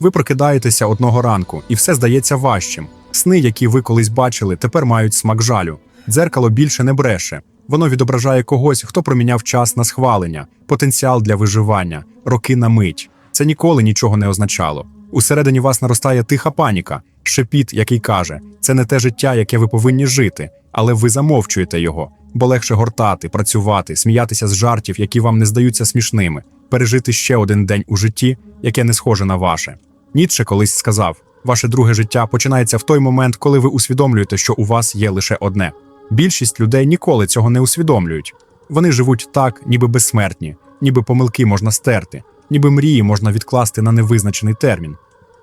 Ви прокидаєтеся одного ранку, і все здається важчим. Сни, які ви колись бачили, тепер мають смак жалю. Дзеркало більше не бреше. Воно відображає когось, хто проміняв час на схвалення, потенціал для виживання, роки на мить. Це ніколи нічого не означало. Усередині вас наростає тиха паніка, шепіт, який каже: це не те життя, яке ви повинні жити, але ви замовчуєте його, бо легше гортати, працювати, сміятися з жартів, які вам не здаються смішними, пережити ще один день у житті, яке не схоже на ваше. Ніцше колись сказав: ваше друге життя починається в той момент, коли ви усвідомлюєте, що у вас є лише одне. Більшість людей ніколи цього не усвідомлюють. Вони живуть так, ніби безсмертні, ніби помилки можна стерти, ніби мрії можна відкласти на невизначений термін,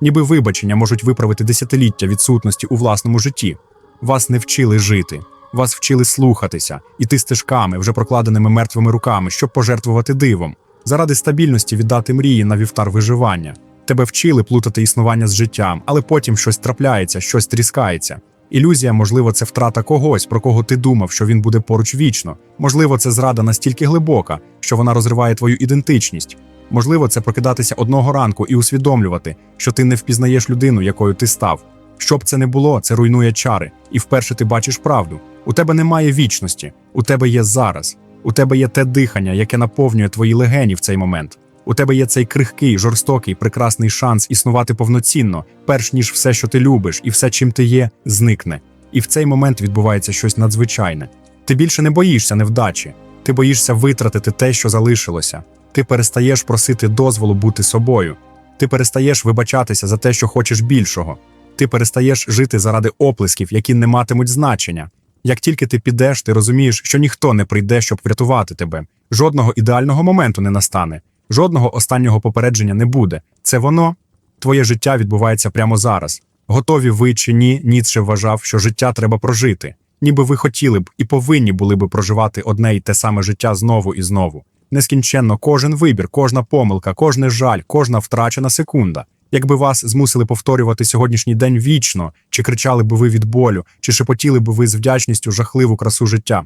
ніби вибачення можуть виправити десятиліття відсутності у власному житті. Вас не вчили жити, вас вчили слухатися, іти стежками, вже прокладеними мертвими руками, щоб пожертвувати дивом, заради стабільності віддати мрії на вівтар виживання. Тебе вчили плутати існування з життям, але потім щось трапляється, щось тріскається. Ілюзія, можливо, це втрата когось, про кого ти думав, що він буде поруч вічно. Можливо, це зрада настільки глибока, що вона розриває твою ідентичність. Можливо, це прокидатися одного ранку і усвідомлювати, що ти не впізнаєш людину, якою ти став. Що б це не було, це руйнує чари, і вперше ти бачиш правду. У тебе немає вічності, у тебе є зараз. У тебе є те дихання, яке наповнює твої легені в цей момент. У тебе є цей крихкий, жорстокий, прекрасний шанс існувати повноцінно, перш ніж все, що ти любиш, і все, чим ти є, зникне. І в цей момент відбувається щось надзвичайне. Ти більше не боїшся невдачі, ти боїшся витратити те, що залишилося. Ти перестаєш просити дозволу бути собою. Ти перестаєш вибачатися за те, що хочеш більшого. Ти перестаєш жити заради оплесків, які не матимуть значення. Як тільки ти підеш, ти розумієш, що ніхто не прийде, щоб врятувати тебе. Жодного ідеального моменту не настане, жодного останнього попередження не буде. Це воно, твоє життя відбувається прямо зараз. Готові ви чи ні, Ніцше вважав, що життя треба прожити. Ніби ви хотіли б і повинні були б проживати одне й те саме життя знову і знову. Нескінченно кожен вибір, кожна помилка, кожний жаль, кожна втрачена секунда. Якби вас змусили повторювати сьогоднішній день вічно, чи кричали б ви від болю, чи шепотіли б ви з вдячністю жахливу красу життя.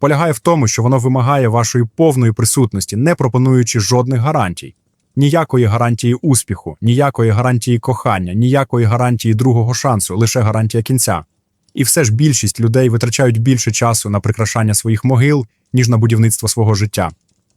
Полягає в тому, що воно вимагає вашої повної присутності, не пропонуючи жодних гарантій. Ніякої гарантії успіху, ніякої гарантії кохання, ніякої гарантії другого шансу, лише гарантія кінця. І все ж більшість людей витрачають більше часу на прикрашання своїх могил, ніж на будівництво свого життя.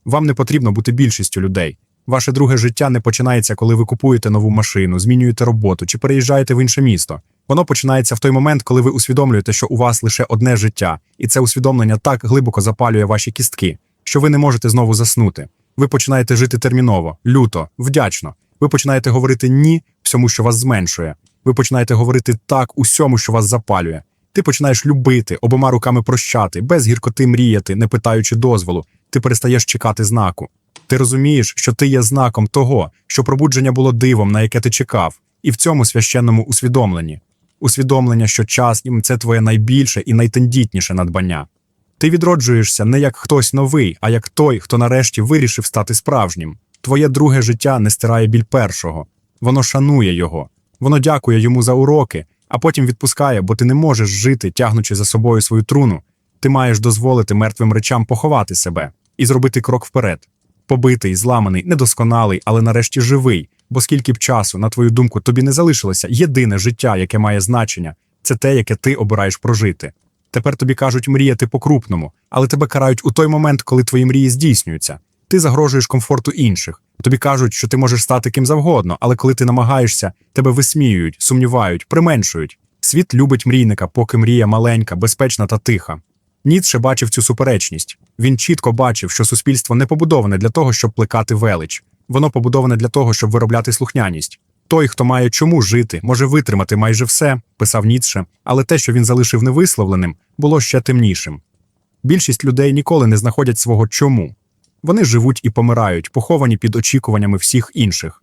Вам не потрібно бути більшістю людей. Ваше друге життя не починається, коли ви купуєте нову машину, змінюєте роботу чи переїжджаєте в інше місто. Воно починається в той момент, коли ви усвідомлюєте, що у вас лише одне життя, і це усвідомлення так глибоко запалює ваші кістки, що ви не можете знову заснути. Ви починаєте жити терміново, люто, вдячно. Ви починаєте говорити ні всьому, що вас зменшує. Ви починаєте говорити так усьому, що вас запалює. Ти починаєш любити, обома руками прощати, без гіркоти мріяти, не питаючи дозволу. Ти перестаєш чекати знаку. Ти розумієш, що ти є знаком того, що пробудження було дивом, на яке ти чекав, і в цьому священному усвідомленні. Усвідомлення, що час це твоє найбільше і найтендітніше надбання. Ти відроджуєшся не як хтось новий, а як той, хто нарешті вирішив стати справжнім. Твоє друге життя не стирає біль першого, воно шанує його, воно дякує йому за уроки, а потім відпускає, бо ти не можеш жити, тягнучи за собою свою труну. Ти маєш дозволити мертвим речам поховати себе і зробити крок вперед. Побитий, зламаний, недосконалий, але нарешті живий. Бо скільки б часу, на твою думку, тобі не залишилося єдине життя, яке має значення, це те, яке ти обираєш прожити. Тепер тобі кажуть мріяти по-крупному, але тебе карають у той момент, коли твої мрії здійснюються. Ти загрожуєш комфорту інших. Тобі кажуть, що ти можеш стати ким завгодно, але коли ти намагаєшся, тебе висміюють, сумнівають, применшують. Світ любить мрійника, поки мрія маленька, безпечна та тиха. Ніцше бачив цю суперечність. Він чітко бачив, що суспільство не побудоване для того, щоб плекати велич. Воно побудоване для того, щоб виробляти слухняність. Той, хто має чому жити, може витримати майже все, писав Ніцше, але те, що він залишив невисловленим, було ще темнішим. Більшість людей ніколи не знаходять свого чому. Вони живуть і помирають, поховані під очікуваннями всіх інших.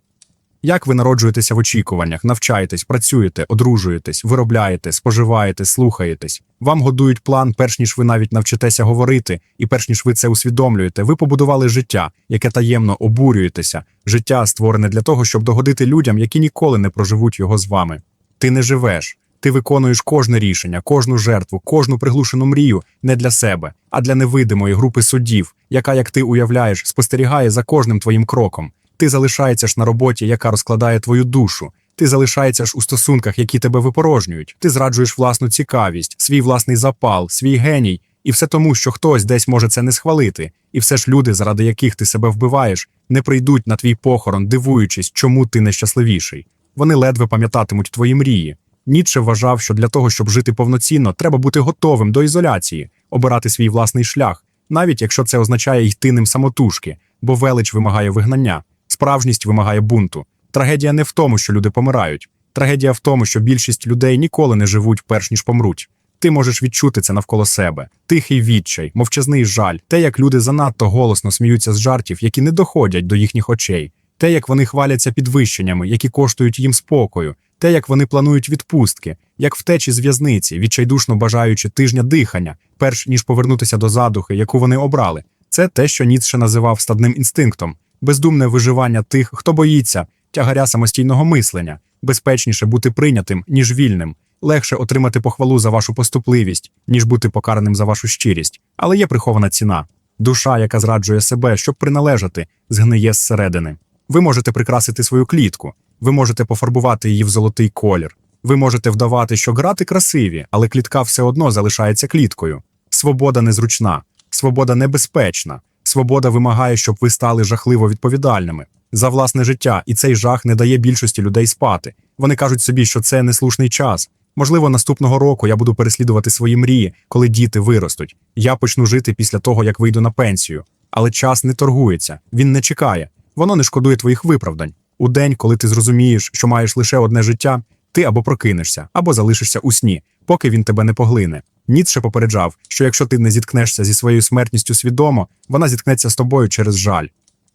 Як ви народжуєтеся в очікуваннях, навчаєтесь, працюєте, одружуєтесь, виробляєте, споживаєте, слухаєтесь. Вам годують план, перш ніж ви навіть навчитеся говорити, і перш ніж ви це усвідомлюєте, ви побудували життя, яке таємно обурюєтеся, життя створене для того, щоб догодити людям, які ніколи не проживуть його з вами. Ти не живеш, ти виконуєш кожне рішення, кожну жертву, кожну приглушену мрію не для себе, а для невидимої групи суддів, яка, як ти уявляєш, спостерігає за кожним твоїм кроком. Ти залишаєшся ж на роботі, яка розкладає твою душу. Ти залишаєшся ж у стосунках, які тебе випорожнюють. Ти зраджуєш власну цікавість, свій власний запал, свій геній, і все тому, що хтось десь може це не схвалити. І все ж люди, заради яких ти себе вбиваєш, не прийдуть на твій похорон, дивуючись, чому ти нещасливіший. Вони ледве пам'ятатимуть твої мрії. Ніцше вважав, що для того, щоб жити повноцінно, треба бути готовим до ізоляції, обирати свій власний шлях, навіть якщо це означає йти ним самотужки, бо велич вимагає вигнання, справжність вимагає бунту. Трагедія не в тому, що люди помирають. Трагедія в тому, що більшість людей ніколи не живуть перш ніж помруть. Ти можеш відчути це навколо себе. Тихий відчай, мовчазний жаль, те, як люди занадто голосно сміються з жартів, які не доходять до їхніх очей, те, як вони хваляться підвищеннями, які коштують їм спокою, те, як вони планують відпустки, як втечі з в'язниці, відчайдушно бажаючи тижня дихання, перш ніж повернутися до задухи, яку вони обрали. Це те, що Ніцше називав стадним інстинктом, бездумне виживання тих, хто боїться, тягаря самостійного мислення, безпечніше бути прийнятим, ніж вільним, легше отримати похвалу за вашу поступливість, ніж бути покараним за вашу щирість. Але є прихована ціна. Душа, яка зраджує себе, щоб приналежати, згниє зсередини. Ви можете прикрасити свою клітку, ви можете пофарбувати її в золотий колір. Ви можете вдавати, що грати красиві, але клітка все одно залишається кліткою. Свобода незручна, свобода небезпечна. Свобода вимагає, щоб ви стали жахливо відповідальними за власне життя, і цей жах не дає більшості людей спати. Вони кажуть собі, що це неслушний час. Можливо, наступного року я буду переслідувати свої мрії, коли діти виростуть. Я почну жити після того, як вийду на пенсію. Але час не торгується, він не чекає. Воно не шкодує твоїх виправдань. У день, коли ти зрозумієш, що маєш лише одне життя, ти або прокинешся, або залишишся у сні, поки він тебе не поглине. Ніцше попереджав, що якщо ти не зіткнешся зі своєю смертністю свідомо, вона зіткнеться з тобою через жаль.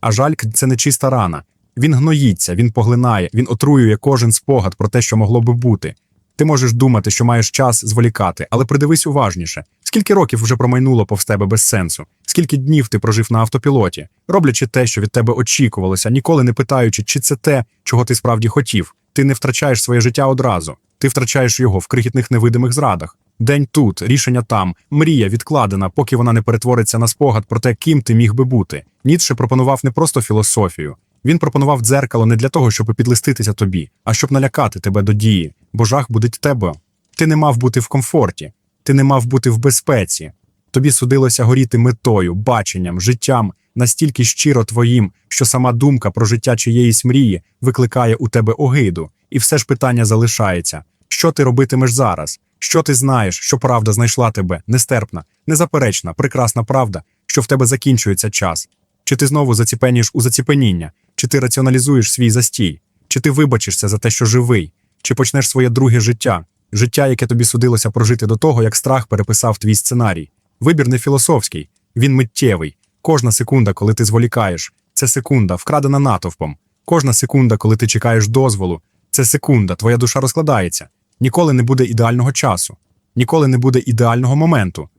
А жаль це не чиста рана. Він гноїться, він поглинає, він отруює кожен спогад про те, що могло би бути. Ти можеш думати, що маєш час зволікати, але придивись уважніше. Скільки років вже промайнуло повз тебе без сенсу? Скільки днів ти прожив на автопілоті, роблячи те, що від тебе очікувалося, ніколи не питаючи, чи це те, чого ти справді хотів. Ти не втрачаєш своє життя одразу, ти втрачаєш його в крихітних невидимих зрадах. День тут, рішення там, мрія відкладена, поки вона не перетвориться на спогад про те, ким ти міг би бути. Ніцше пропонував не просто філософію. Він пропонував дзеркало не для того, щоб підлиститися тобі, а щоб налякати тебе до дії, бо жах будить тебе. Ти не мав бути в комфорті, ти не мав бути в безпеці. Тобі судилося горіти метою, баченням, життям настільки щиро твоїм, що сама думка про життя чиєїсь мрії викликає у тебе огиду, і все ж питання залишається: що ти робитимеш зараз? Що ти знаєш, що правда знайшла тебе, нестерпна, незаперечна, прекрасна правда, що в тебе закінчується час? Чи ти знову заціпеніш у заціпеніння, чи ти раціоналізуєш свій застій, чи ти вибачишся за те, що живий, чи почнеш своє друге життя, життя, яке тобі судилося прожити до того, як страх переписав твій сценарій? Вибір не філософський, він миттєвий. Кожна секунда, коли ти зволікаєш, це секунда, вкрадена натовпом. Кожна секунда, коли ти чекаєш дозволу, це секунда, твоя душа розкладається. Ніколи не буде ідеального часу, ніколи не буде ідеального моменту,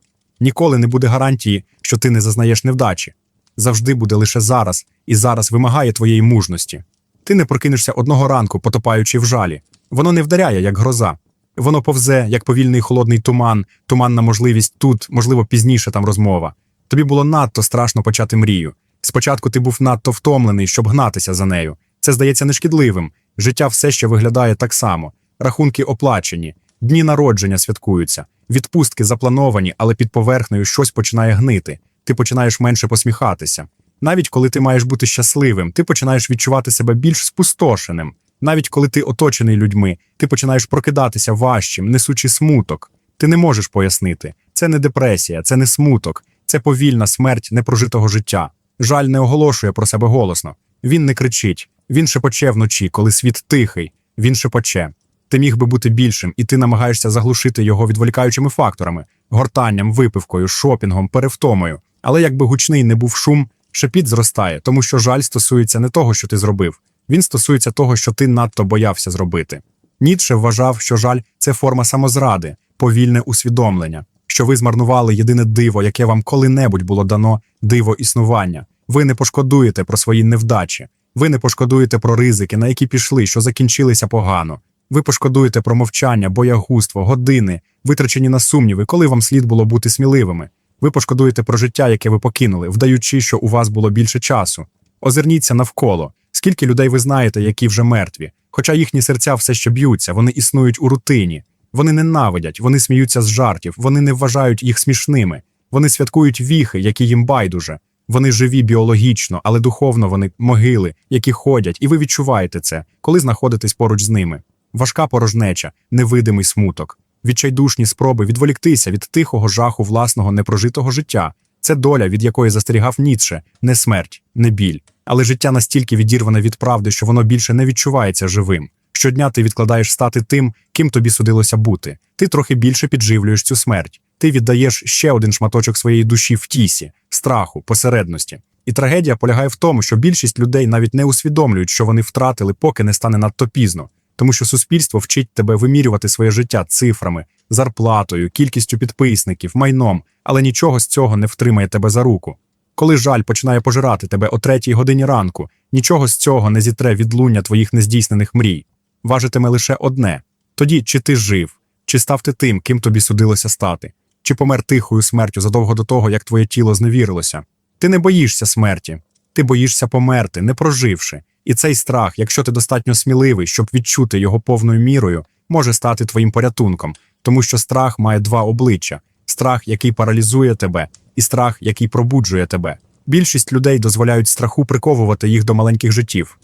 ніколи не буде гарантії, що ти не зазнаєш невдачі. Завжди буде лише зараз, і зараз вимагає твоєї мужності. Ти не прокинешся одного ранку, потопаючи в жалі. Воно не вдаряє, як гроза. Воно повзе, як повільний холодний туман, туманна можливість тут, можливо, пізніше там розмова. Тобі було надто страшно почати мрію. Спочатку ти був надто втомлений, щоб гнатися за нею. Це здається нешкідливим. Життя все ще виглядає так само. Рахунки оплачені, дні народження святкуються, відпустки заплановані, але під поверхнею щось починає гнити. Ти починаєш менше посміхатися. Навіть коли ти маєш бути щасливим, ти починаєш відчувати себе більш спустошеним. Навіть коли ти оточений людьми, ти починаєш прокидатися важчим, несучи смуток. Ти не можеш пояснити. Це не депресія, це не смуток, це повільна смерть непрожитого життя. Жаль не оголошує про себе голосно. Він не кричить, він шепоче вночі, коли світ тихий, він шепоче. Ти міг би бути більшим, і ти намагаєшся заглушити його відволікаючими факторами гортанням, випивкою, шопінгом, перевтомою. Але якби гучний не був шум, шепіт зростає, тому що жаль стосується не того, що ти зробив. Він стосується того, що ти надто боявся зробити. Ніцше вважав, що жаль це форма самозради, повільне усвідомлення, що ви змарнували єдине диво, яке вам коли-небудь було дано диво існування. Ви не пошкодуєте про свої невдачі, ви не пошкодуєте про ризики, на які пішли, що закінчилися погано. Ви пошкодуєте про мовчання, боягузтво, години, витрачені на сумніви, коли вам слід було бути сміливими. Ви пошкодуєте про життя, яке ви покинули, вдаючи, що у вас було більше часу. Озирніться навколо. Скільки людей ви знаєте, які вже мертві, хоча їхні серця все ще б'ються, вони існують у рутині. Вони ненавидять, вони сміються з жартів, вони не вважають їх смішними. Вони святкують віхи, які їм байдуже. Вони живі біологічно, але духовно вони могили, які ходять, і ви відчуваєте це, коли знаходитесь поруч з ними. Важка порожнеча, невидимий смуток, відчайдушні спроби відволіктися від тихого жаху власного непрожитого життя. Це доля, від якої застерігав Ніцше, не смерть, не біль, але життя настільки відірване від правди, що воно більше не відчувається живим. Щодня ти відкладаєш стати тим, ким тобі судилося бути. Ти трохи більше підживлюєш цю смерть. Ти віддаєш ще один шматочок своєї душі в тісі, страху, посередності. І трагедія полягає в тому, що більшість людей навіть не усвідомлюють, що вони втратили, поки не стане надто пізно. Тому що суспільство вчить тебе вимірювати своє життя цифрами, зарплатою, кількістю підписників, майном, але нічого з цього не втримає тебе за руку. Коли жаль починає пожирати тебе о третій годині ранку, нічого з цього не зітре відлуння твоїх нездійснених мрій. Важитиме лише одне тоді, чи ти жив, чи став ти тим, ким тобі судилося стати, чи помер тихою смертю задовго до того, як твоє тіло зневірилося. Ти не боїшся смерті, ти боїшся померти, не проживши. І цей страх, якщо ти достатньо сміливий, щоб відчути його повною мірою, може стати твоїм порятунком, тому що страх має два обличчя: страх, який паралізує тебе, і страх, який пробуджує тебе. Більшість людей дозволяють страху приковувати їх до маленьких життів.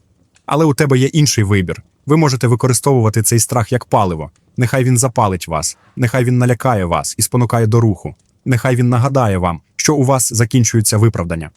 Але у тебе є інший вибір. Ви можете використовувати цей страх як паливо. Нехай він запалить вас, нехай він налякає вас і спонукає до руху. Нехай він нагадає вам, що у вас закінчується виправдання.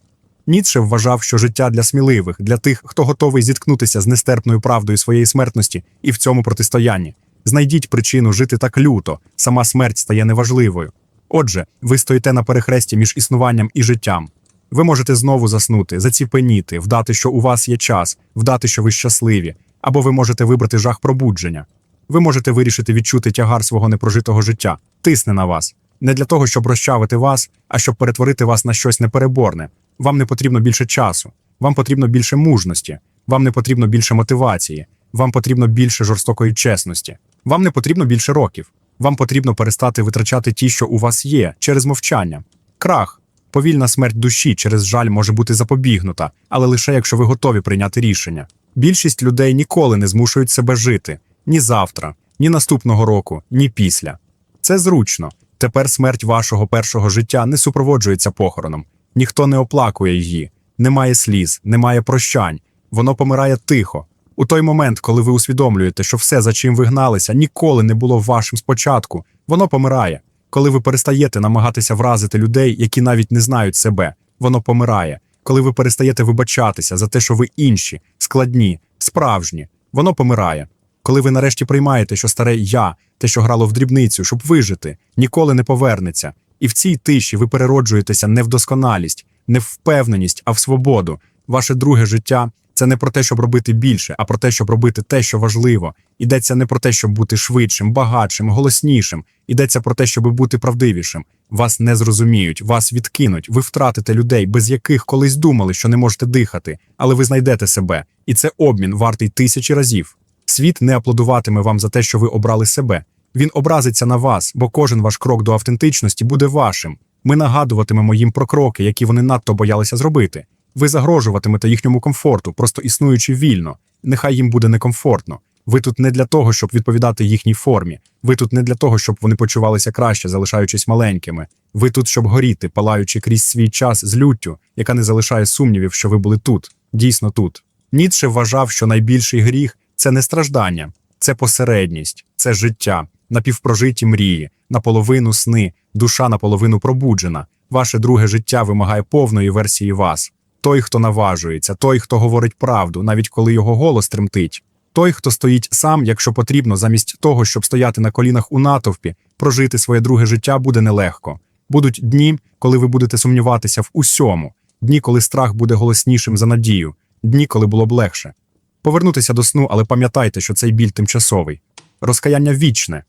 Ніцше вважав, що життя для сміливих, для тих, хто готовий зіткнутися з нестерпною правдою своєї смертності і в цьому протистоянні. Знайдіть причину жити так люто, сама смерть стає неважливою. Отже, ви стоїте на перехресті між існуванням і життям. Ви можете знову заснути, заціпеніти, вдати, що у вас є час, вдати, що ви щасливі, або ви можете вибрати жах пробудження. Ви можете вирішити відчути тягар свого непрожитого життя, тисне на вас. Не для того, щоб розчавити вас, а щоб перетворити вас на щось непереборне. Вам не потрібно більше часу, вам потрібно більше мужності, вам не потрібно більше мотивації, вам потрібно більше жорстокої чесності, вам не потрібно більше років. Вам потрібно перестати витрачати ті, що у вас є, через мовчання. Крах, повільна смерть душі через жаль може бути запобігнута, але лише якщо ви готові прийняти рішення. Більшість людей ніколи не змушують себе жити ні завтра, ні наступного року, ні після. Це зручно. Тепер смерть вашого першого життя не супроводжується похороном. Ніхто не оплакує її, немає сліз, немає прощань. Воно помирає тихо. У той момент, коли ви усвідомлюєте, що все, за чим ви гналися, ніколи не було вашим спочатку, воно помирає. Коли ви перестаєте намагатися вразити людей, які навіть не знають себе, воно помирає. Коли ви перестаєте вибачатися за те, що ви інші, складні, справжні, воно помирає. Коли ви нарешті приймаєте, що старе я, те, що грало в дрібницю, щоб вижити, ніколи не повернеться. І в цій тиші ви перероджуєтеся не в досконалість, не в впевненість, а в свободу. Ваше друге життя це не про те, щоб робити більше, а про те, щоб робити те, що важливо. Йдеться не про те, щоб бути швидшим, багатшим, голоснішим. Йдеться про те, щоб бути правдивішим. Вас не зрозуміють, вас відкинуть. Ви втратите людей, без яких колись думали, що не можете дихати, але ви знайдете себе, і це обмін вартий тисячі разів. Світ не аплодуватиме вам за те, що ви обрали себе. Він образиться на вас, бо кожен ваш крок до автентичності буде вашим. Ми нагадуватимемо їм про кроки, які вони надто боялися зробити. Ви загрожуватимете їхньому комфорту, просто існуючи вільно. Нехай їм буде некомфортно. Ви тут не для того, щоб відповідати їхній формі. Ви тут не для того, щоб вони почувалися краще, залишаючись маленькими. Ви тут, щоб горіти, палаючи крізь свій час з люттю, яка не залишає сумнівів, що ви були тут, дійсно тут. Ніцше вважав, що найбільший гріх це не страждання, це посередність, це життя, напівпрожиті мрії, наполовину сни, душа наполовину пробуджена. Ваше друге життя вимагає повної версії вас. Той, хто наважується, той, хто говорить правду, навіть коли його голос тремтить. Той, хто стоїть сам, якщо потрібно, замість того, щоб стояти на колінах у натовпі, прожити своє друге життя буде нелегко. Будуть дні, коли ви будете сумніватися в усьому, дні, коли страх буде голоснішим за надію, дні, коли було б легше. Повернутися до сну, але пам'ятайте, що цей біль тимчасовий. Розкаяння вічне.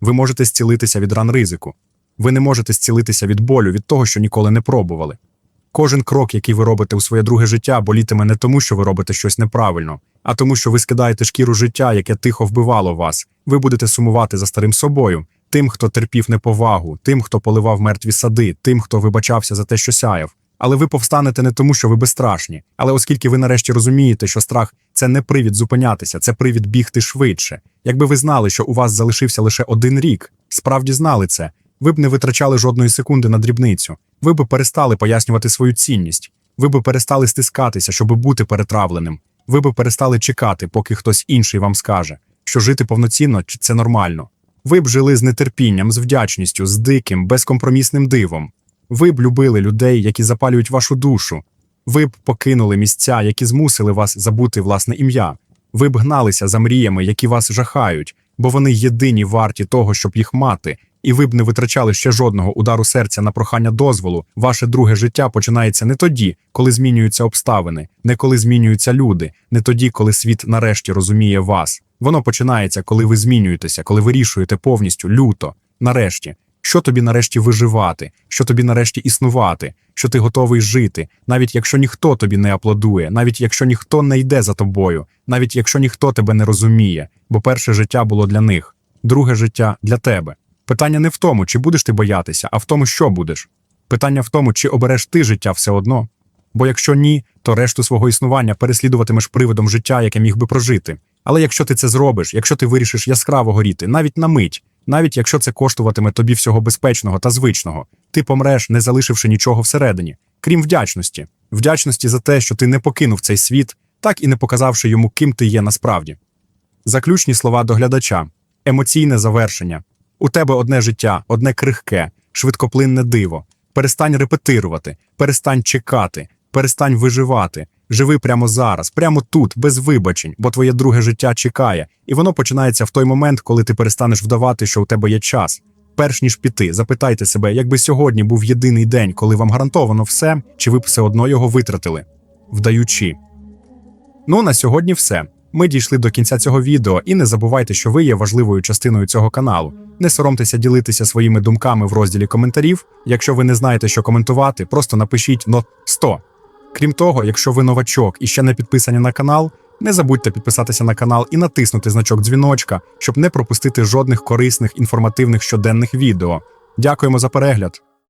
Ви можете зцілитися від ран ризику. Ви не можете зцілитися від болю, від того, що ніколи не пробували. Кожен крок, який ви робите у своє друге життя, болітиме не тому, що ви робите щось неправильно, а тому, що ви скидаєте шкіру життя, яке тихо вбивало вас. Ви будете сумувати за старим собою, тим, хто терпів неповагу, тим, хто поливав мертві сади, тим, хто вибачався за те, що сяяв. Але ви повстанете не тому, що ви безстрашні, але оскільки ви нарешті розумієте, що страх це не привід зупинятися, це привід бігти швидше. Якби ви знали, що у вас залишився лише один рік, справді знали це, ви б не витрачали жодної секунди на дрібницю. Ви б перестали пояснювати свою цінність. Ви б перестали стискатися, щоб бути перетравленим. Ви б перестали чекати, поки хтось інший вам скаже, що жити повноцінно це нормально. Ви б жили з нетерпінням, з вдячністю, з диким, безкомпромісним дивом. Ви б любили людей, які запалюють вашу душу. Ви б покинули місця, які змусили вас забути власне ім'я. Ви б гналися за мріями, які вас жахають, бо вони єдині варті того, щоб їх мати, і ви б не витрачали ще жодного удару серця на прохання дозволу. Ваше друге життя починається не тоді, коли змінюються обставини, не коли змінюються люди, не тоді, коли світ нарешті розуміє вас. Воно починається, коли ви змінюєтеся, коли вирішуєте повністю люто. Нарешті, що тобі нарешті виживати, що тобі нарешті існувати, що ти готовий жити, навіть якщо ніхто тобі не аплодує, навіть якщо ніхто не йде за тобою, навіть якщо ніхто тебе не розуміє, бо перше життя було для них, друге життя для тебе. Питання не в тому, чи будеш ти боятися, а в тому, що будеш. Питання в тому, чи обереш ти життя все одно. Бо якщо ні, то решту свого існування переслідуватимеш приводом життя, яке міг би прожити. Але якщо ти це зробиш, якщо ти вирішиш яскраво горіти, навіть на мить, навіть якщо це коштуватиме тобі всього безпечного та звичного, ти помреш, не залишивши нічого всередині, крім вдячності, вдячності за те, що ти не покинув цей світ, так і не показавши йому, ким ти є насправді. Заключні слова до глядача, емоційне завершення. У тебе одне життя, одне крихке, швидкоплинне диво. Перестань репетирувати, перестань чекати, перестань виживати. Живи прямо зараз, прямо тут, без вибачень, бо твоє друге життя чекає, і воно починається в той момент, коли ти перестанеш вдавати, що у тебе є час. Перш ніж піти, запитайте себе, якби сьогодні був єдиний день, коли вам гарантовано все, чи ви б все одно його витратили, вдаючи. Ну, на сьогодні все. Ми дійшли до кінця цього відео, і не забувайте, що ви є важливою частиною цього каналу. Не соромтеся ділитися своїми думками в розділі коментарів. Якщо ви не знаєте, що коментувати, просто напишіть но 100. Крім того, якщо ви новачок і ще не підписані на канал, не забудьте підписатися на канал і натиснути значок дзвіночка, щоб не пропустити жодних корисних інформативних щоденних відео. Дякуємо за перегляд!